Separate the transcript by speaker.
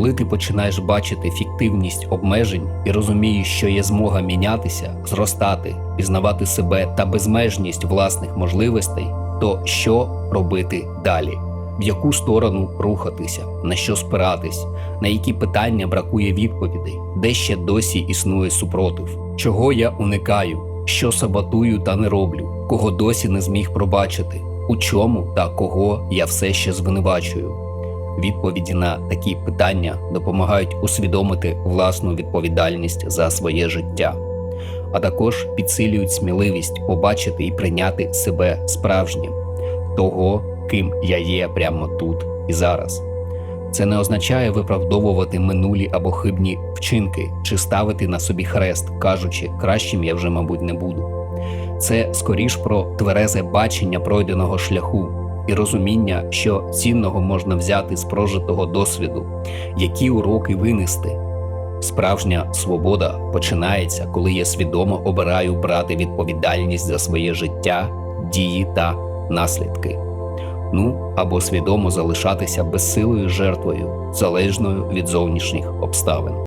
Speaker 1: Коли ти починаєш бачити фіктивність обмежень і розумієш, що є змога мінятися, зростати, пізнавати себе та безмежність власних можливостей, то що робити далі? В яку сторону рухатися, на що спиратись, на які питання бракує відповідей, де ще досі існує супротив, чого я уникаю, що саботую та не роблю, кого досі не зміг пробачити, у чому та кого я все ще звинувачую. Відповіді на такі питання допомагають усвідомити власну відповідальність за своє життя, а також підсилюють сміливість побачити і прийняти себе справжнім, того, ким я є прямо тут і зараз. Це не означає виправдовувати минулі або хибні вчинки чи ставити на собі хрест, кажучи, кращим я вже, мабуть, не буду. Це скоріш про тверезе бачення пройденого шляху і розуміння, що цінного можна взяти з прожитого досвіду, які уроки винести. Справжня свобода починається, коли я свідомо обираю брати відповідальність за своє життя, дії та наслідки. Ну або свідомо залишатися безсилою жертвою, залежною від зовнішніх обставин.